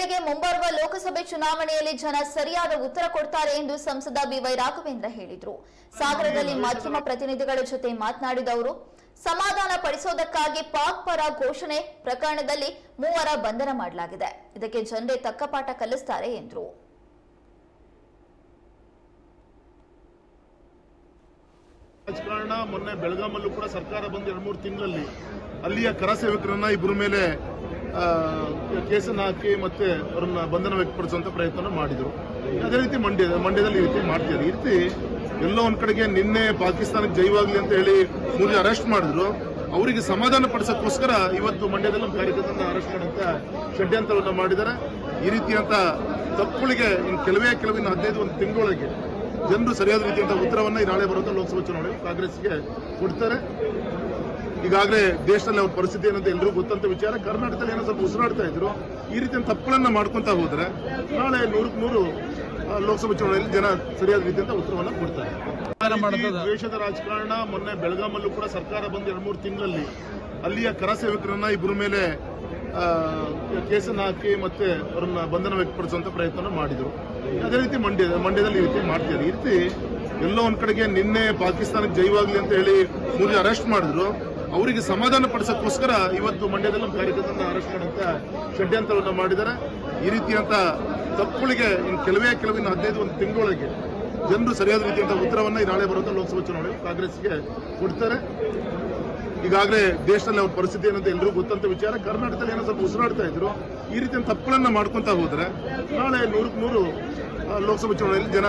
ಪ್ರಶ್ನೆಗಳಿಗೆ ಮುಂಬರುವ ಲೋಕಸಭೆ ಚುನಾವಣೆಯಲ್ಲಿ ಜನ ಸರಿಯಾದ ಉತ್ತರ ಕೊಡ್ತಾರೆ ಎಂದು ಸಂಸದ ಬಿವೈ ರಾಘವೇಂದ್ರ ಹೇಳಿದರು. ಸಾಗರದಲ್ಲಿ ಮಾಧ್ಯಮ ಪ್ರತಿನಿಧಿಗಳ ಜೊತೆ ಮಾತನಾಡಿದ ಅವರು, ಸಮಾಧಾನ ಪಡಿಸೋದಕ್ಕಾಗಿ ಪಾಕ್ ಪರ ಘೋಷಣೆ ಪ್ರಕರಣದಲ್ಲಿ ಮೂವರ ಬಂಧನ ಮಾಡಲಾಗಿದೆ. ಇದಕ್ಕೆ ಜನರೇ ತಕ್ಕ ಪಾಠ ಕಲಿಸ್ತಾರೆ ಎಂದರು. ರಾಜಕಾರಣ ಮೊನ್ನೆ ಬೆಳಗಾಮಲ್ಲೂ ಕೂಡ ಸರ್ಕಾರ ಬಂದು ಎರಡು ಮೂರು ತಿಂಗಳಲ್ಲಿ ಅಲ್ಲಿಯ ಕರಸೇವಕರನ್ನ ಇಬ್ಬರ ಮೇಲೆ ಕೇಸನ್ನ ಹಾಕಿ ಮತ್ತೆ ಅವರನ್ನ ಬಂಧನ ವ್ಯಕ್ತಪಡಿಸುವಂತ ಪ್ರಯತ್ನ ಮಾಡಿದ್ರು. ಅದೇ ರೀತಿ ಮಂಡ್ಯ, ಮಂಡ್ಯದಲ್ಲಿ ಈ ರೀತಿ ಮಾಡ್ತಿದ್ದಾರೆ. ಈ ರೀತಿ ಎಲ್ಲೋ ಒಂದ್ ಕಡೆಗೆ ನಿನ್ನೆ ಪಾಕಿಸ್ತಾನಕ್ಕೆ ಜೈವಾಗ್ಲಿ ಅಂತ ಹೇಳಿ ಮೂರು ಅರೆಸ್ಟ್ ಮಾಡಿದ್ರು. ಅವರಿಗೆ ಸಮಾಧಾನ ಪಡಿಸೋಕ್ಕೋಸ್ಕರ ಇವತ್ತು ಮಂಡ್ಯದಲ್ಲಿ ಕಾರ್ಯಕರ್ತರನ್ನ ಅರೆಸ್ಟ್ ಮಾಡಂತ ಷಡ್ಯಂತ್ರವನ್ನು ಮಾಡಿದ್ದಾರೆ. ಈ ರೀತಿಯಂತ ತಪ್ಪುಗಳಿಗೆ ಇನ್ನು ಕೆಲವೇ ಕೆಲವಿನ ಹದಿನೈದು ಒಂದು ತಿಂಗಳೊಳಗೆ ಜನರು ಸರಿಯಾದ ರೀತಿಯಂತ ಉತ್ತರವನ್ನ ನಾಳೆ ಬರುವಂತ ಲೋಕಸಭಾ ಚುನಾವಣೆ ಕಾಂಗ್ರೆಸ್ಗೆ ಕೊಡ್ತಾರೆ. ಈಗಾಗಲೇ ದೇಶದಲ್ಲಿ ಅವ್ರ ಪರಿಸ್ಥಿತಿ ಏನಂತ ಎಲ್ಲರೂ ಗೊತ್ತಂತ ವಿಚಾರ ಕರ್ನಾಟಕದಲ್ಲಿ ಏನೋ ಸ್ವಲ್ಪ ಉಸಿರಾಡ್ತಾ ಇದ್ರು. ಈ ರೀತಿಯ ತಪ್ಪುಗಳನ್ನ ಮಾಡ್ಕೊತಾ ಹೋದ್ರೆ ನಾಳೆ ನೂರಕ್ಕೆ ನೂರು ಲೋಕಸಭಾ ಚುನಾವಣೆಯಲ್ಲಿ ಜನ ಸರಿಯಾದ ರೀತಿಯಿಂದ ಉತ್ತರವನ್ನು ಕೊಡ್ತಾರೆ. ದ್ವೇಷದ ರಾಜಕಾರಣ ಮೊನ್ನೆ ಬೆಳಗಾಮಲ್ಲೂ ಕೂಡ ಸರ್ಕಾರ ಬಂದು ಎರಡು ಮೂರು ತಿಂಗಳಲ್ಲಿ ಅಲ್ಲಿಯ ಕರ ಸೇವಕರನ್ನ ಇಬ್ಬರ ಮೇಲೆ ಕೇಸನ್ನು ಕೇಸನ್ನ ಹಾಕಿ ಮತ್ತೆ ಅವರನ್ನ ಬಂಧನ ವ್ಯಕ್ತಪಡಿಸುವಂತ ಪ್ರಯತ್ನ ಮಾಡಿದ್ರು. ಅದೇ ರೀತಿ ಮಂಡ್ಯ ಮಂಡ್ಯದಲ್ಲಿ ಈ ರೀತಿ ಮಾಡ್ತಿದ್ದಾರೆ. ಈ ರೀತಿ ಎಲ್ಲೋ ಒಂದ್ ಕಡೆಗೆ ನಿನ್ನೆ ಪಾಕಿಸ್ತಾನಕ್ಕೆ ಜೈವಾಗ್ಲಿ ಅಂತ ಹೇಳಿ ಮೂರು ಅರೆಸ್ಟ್ ಮಾಡಿದ್ರು. ಅವರಿಗೆ ಸಮಾಧಾನ ಪಡಿಸೋಕ್ಕೋಸ್ಕರ ಇವತ್ತು ಮಂಡ್ಯದಲ್ಲಿ ನಮ್ಮ ಕಾರ್ಯಕರ್ತರನ್ನ ಅರೆಸ್ಟ್ ಮಾಡಂತ ಷಡ್ಯಂತ್ರವನ್ನು ಮಾಡಿದ್ದಾರೆ. ಈ ರೀತಿಯಂತ ತಪ್ಪುಗಳಿಗೆ ಇನ್ನು ಕೆಲವೇ ಕೆಲವಿನ ಹದಿನೈದು ಒಂದು ತಿಂಗಳೊಳಗೆ ಜನರು ಸರಿಯಾದ ರೀತಿಯಂತ ಉತ್ತರವನ್ನು ನಾಳೆ ಬರುವಂಥ ಲೋಕಸಭಾ ಚುನಾವಣೆ ಕಾಂಗ್ರೆಸ್ಗೆ ಕೊಡ್ತಾರೆ. ಈಗಾಗಲೇ ದೇಶದಲ್ಲಿ ಅವ್ರ ಪರಿಸ್ಥಿತಿ ಏನಂತ ಎಲ್ಲರಿಗೂ ಗೊತ್ತಂತ ವಿಚಾರ. ಕರ್ನಾಟಕದಲ್ಲಿ ಏನೋ ಸ್ವಲ್ಪ ಉಸಿರಾಡ್ತಾ ಇದ್ರು. ಈ ರೀತಿಯ ತಪ್ಪುಗಳನ್ನು ಮಾಡ್ಕೊತಾ ಹೋದ್ರೆ ನಾಳೆ ನೂರಕ್ಕೆ ನೂರು ಲೋಕಸಭಾ ಚುನಾವಣೆಯಲ್ಲಿ ಜನ